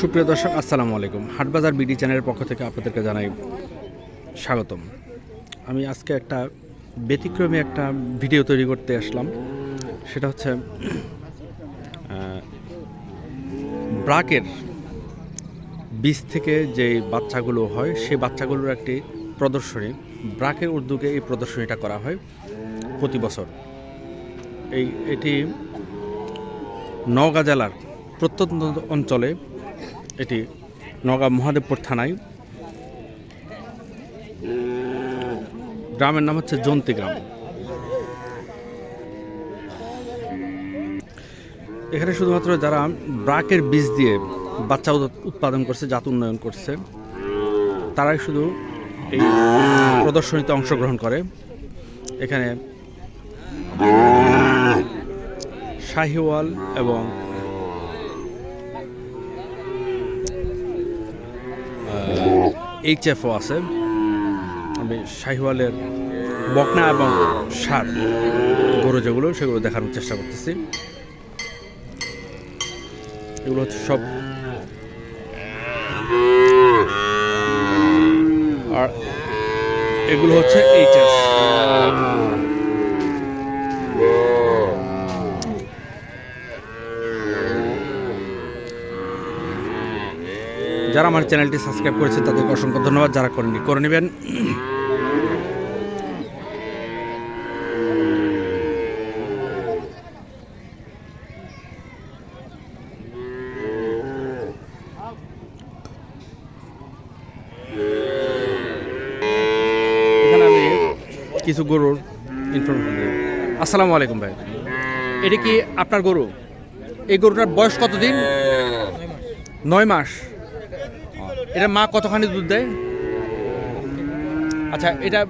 সুপ্রিয় দর্শক, আসসালামু আলাইকুম। হাটবাজার বিডি চ্যানেলের পক্ষ থেকে আপনাদেরকে জানাই স্বাগতম। আমি আজকে একটা ব্যতিক্রমী একটা ভিডিও তৈরি করতে আসলাম। সেটা হচ্ছে ব্রাকের বীজ থেকে যে বাচ্চাগুলো হয় সেই বাচ্চাগুলোর একটি প্রদর্শনী। ব্রাকের উদ্যোগে এই প্রদর্শনীটা করা হয় প্রতি বছর। এই, এটি নওগাঁ জেলার প্রত্যন্ত অঞ্চলে এটি নওগাঁ মহাদেবপুর থানায়। গ্রামের নাম হচ্ছে জন্তি গ্রাম। এখানে শুধুমাত্র যারা ব্রাকের বীজ দিয়ে বাচ্চা উৎপাদন করছে, জাত উন্নয়ন করছে, তারাই শুধু এই প্রদর্শনীতে অংশগ্রহণ করে। এখানে শাহিওয়াল এবং এইচএফও আছে। আমি শাহিওয়ালের বকনা এবং সার গরু যেগুলো, সেগুলো দেখানোর চেষ্টা করতেছি। এগুলো হচ্ছে সব। আর এগুলো হচ্ছে এইচএফ যারা আমার চ্যানেলটি সাবস্ক্রাইব করেছে তাদেরকে অসংখ্য ধন্যবাদ যারা করেননি করে নেবেন। আমি কিছু গরুর ইনফরমেশন আসসালামু আলাইকুম ভাই। এটা কি আপনার গরু? এই গরুটার বয়স কতদিন? নয় মাস। এটা মা কতখানি দুধ দেয়? আচ্ছা এটা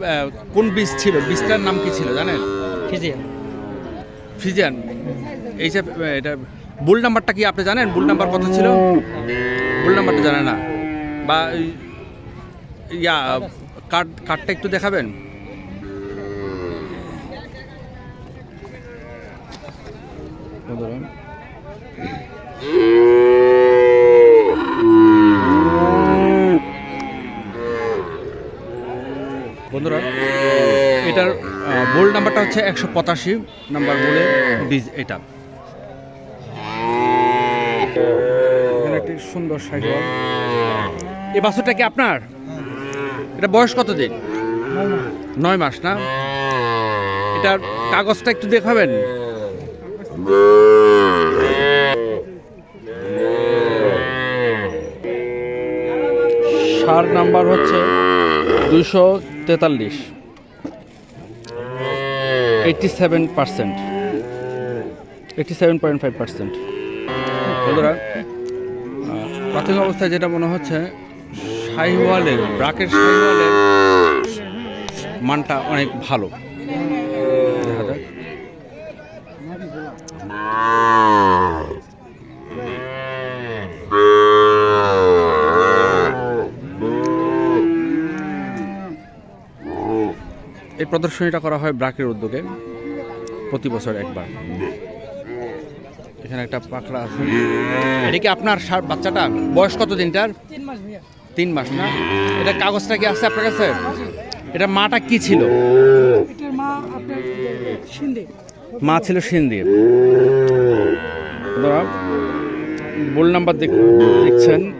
কোন বীজ ছিল? বীজটার নাম কি ছিল জানেন? ফিজিয়ান। ফিজিয়ান। এই যে এটা বুল নাম্বারটা কি আপনি জানেন? বুল নাম্বার কত ছিল? বুল নাম্বারটা জানেন না। বা ইয়া কার্ড কার্ডটা একটু দেখাবেন? বন্ধুরা, এটার বোল্ড নাম্বারটা হচ্ছে একশো পঁচাশি নাম্বার বলে বীজ এটা। সুন্দর সাইকেল। এই বাছুরটা কি আপনার? এটা বয়স কত দিন? নয় মাস। না? এটার কাগজটা একটু দেখাবেন? সার নাম্বার হচ্ছে দুশো তেতাল্লিশ। Eighty seven percent eighty seven point five percent বন্ধুরা প্রাথমিক অবস্থায় যেটা মনে হচ্ছে, শাহিওয়ালের, ব্রাকের শাহিওয়ালের মানটা অনেক ভালো। এই প্রদর্শনীটা করা হয় ব্রাকের উদ্যোগে প্রতি বছর একবার। এখানে একটা পাকড়া আছে। এটা কি আপনার বাচ্চাটা? বয়স কত দিনটার? তিন মাস তিন মাস না? এটা কাগজটা কি আছে আপনার কাছে? এটা মাটা কি ছিল? মা মা ছিল সিন্ধি। বোল নাম্বার দেখ- দেখছেন।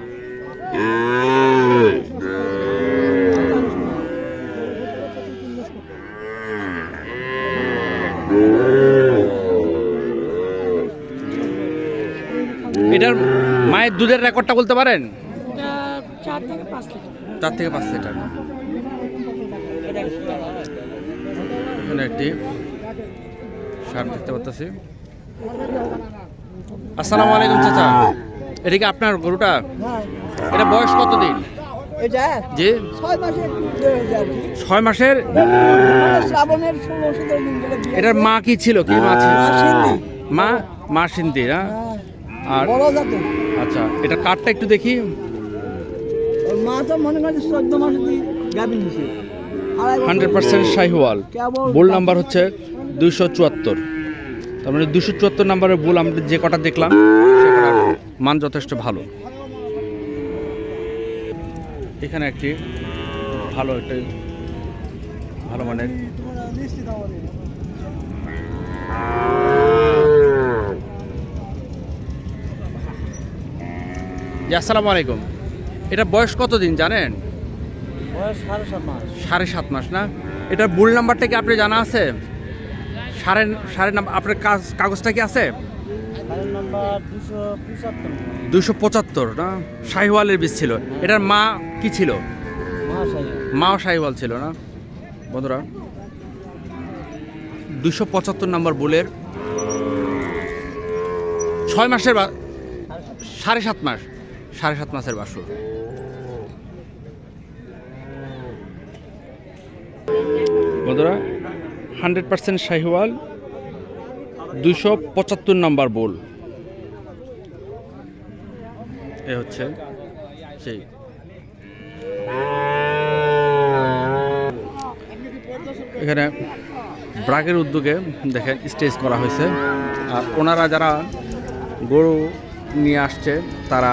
এটার মায়ের দুধের রেকর্ডটা বলতে পারেন? চার থেকে পাঁচ লিটার। এখানে একটি সার দেখতে পাচ্ছি আসসালামু আলাইকুম চাচা। এটা কি আপনার গরুটা? এটা বয়স কত দিন যে ছয় মাসের বিয়ে এটার মা কি ছিল? কি মা ছিল? মা। মা সিন্ধি না? হ্যাঁ, আর বড় জাতের। আচ্ছা এটা কার্ডটা একটু দেখি। ওর মা মনে করছে চোদ্দ মাসে আড়াই বছর। Hundred percent Sahiwal. Bull number হচ্ছে দুইশো চুয়াত্তর। তার মানে দুশো চুয়াত্তর নাম্বারের বুল আমরা যে কটা দেখলাম সে মান যথেষ্ট ভালো। এখানে একটি ভালো একটা ভালো মানের জি আসসালামু আলাইকুম। এটা বয়স কত দিন জানেন? বয়স সাড়ে সাত মাস। সাড়ে সাত মাস না? এটার বুল নাম্বারটা কি আপনি জানা আছে? সাড়ে সাড়ে নাম্বার আপনার কাজ কাগজটা কি আছে? দুশো পঁচাত্তর। না? শাহিওয়ালের বীজ ছিল। এটার মা কি ছিল? মাও শাহিওয়াল। ছিল না? বন্ধুরা দুশো পঁচাত্তর নম্বর বুলের ছয় মাসের সাড়ে সাত মাস। সাড়ে সাত মাসের বাসুর। বন্ধুরা, হান্ড্রেড পার্সেন্ট শাহিওয়াল দুশো পঁচাত্তর নম্বর বোল। এ হচ্ছে সেই। এখানে ব্রাগের উদ্যোগে দেখেন স্টেজ করা হয়েছে। আর ওনারা যারা গরু নিয়ে আসছে, তারা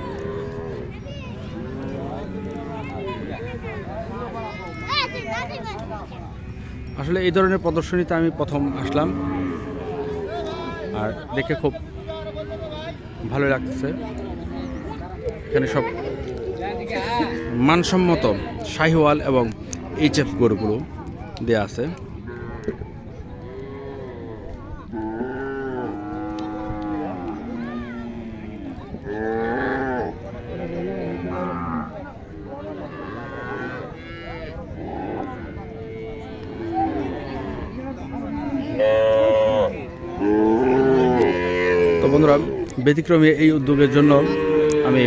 আসলে এই ধরনের প্রদর্শনীতে আমি প্রথম আসলাম। আর দেখে খুব ভালো লাগতেছে এখানে সব মানসম্মত শাহিওয়াল এবং এইচএফ গরুগুলো দেওয়া আছে। বন্ধুরা, ব্যতিক্রমী এই উদ্যোগের জন্য আমি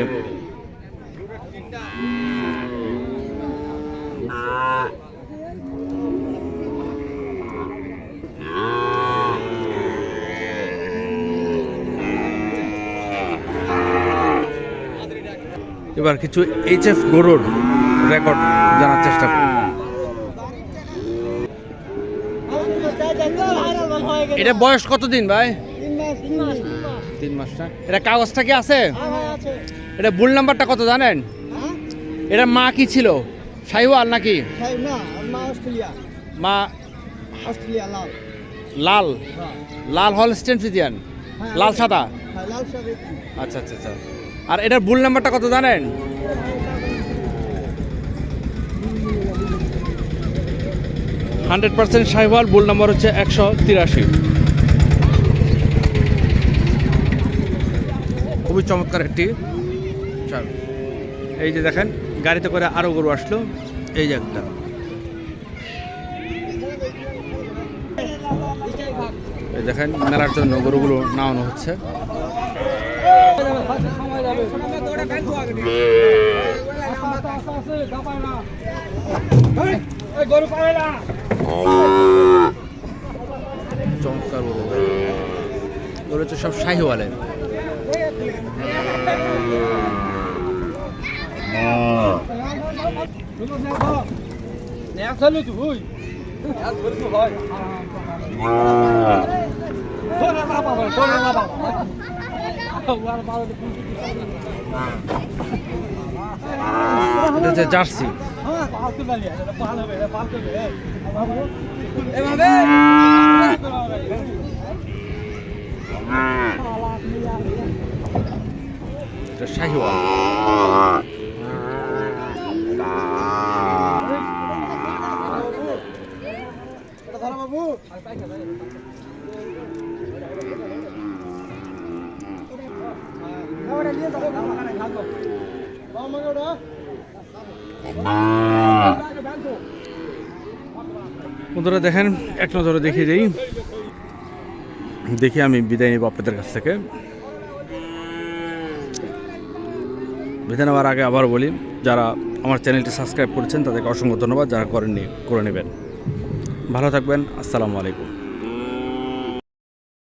এবার কিছু এইচ এফ গরুর রেকর্ড জানার চেষ্টা করি এটা বয়স কত দিন ভাই? তিন মাস। না? এটা কাগজটা কি আছে? এটা বুল নাম্বারটা কত জানেন? এটা মা কি ছিল? সাইওয়াল নাকি? মা লাল। লাল? হল স্টেন ফিজিয়ান? লাল সাদা? আচ্ছা আচ্ছা আচ্ছা। আর এটার বুল নাম্বারটা কত জানেন? Hundred percent Sahiwal bull number হচ্ছে একশো তিরাশি। খুবই চমৎকার একটি চাল এই যে দেখেন, গাড়িতে করে আরও গরু আসলো। এই যে একটা। দেখেন, মেলার জন্য গরুগুলো নামানো হচ্ছে। চমৎকার গরু। গরু হচ্ছে সব শাহিওয়ালের। জার্সি এটা শাহিওয়াল। দেখেন এক নজরে দেখিয়ে দিই দেখি আমি বিদায় নিব আপনাদের কাছ থেকে। বিধে নেওয়ার আগে আবার বলি, যারা আমার চ্যানেলটি সাবস্ক্রাইব করেছেন, তাদেরকে অসংখ্য ধন্যবাদ, যারা করেননি, করে নেবেন। ভালো থাকবেন, আসসালামু আলাইকুম।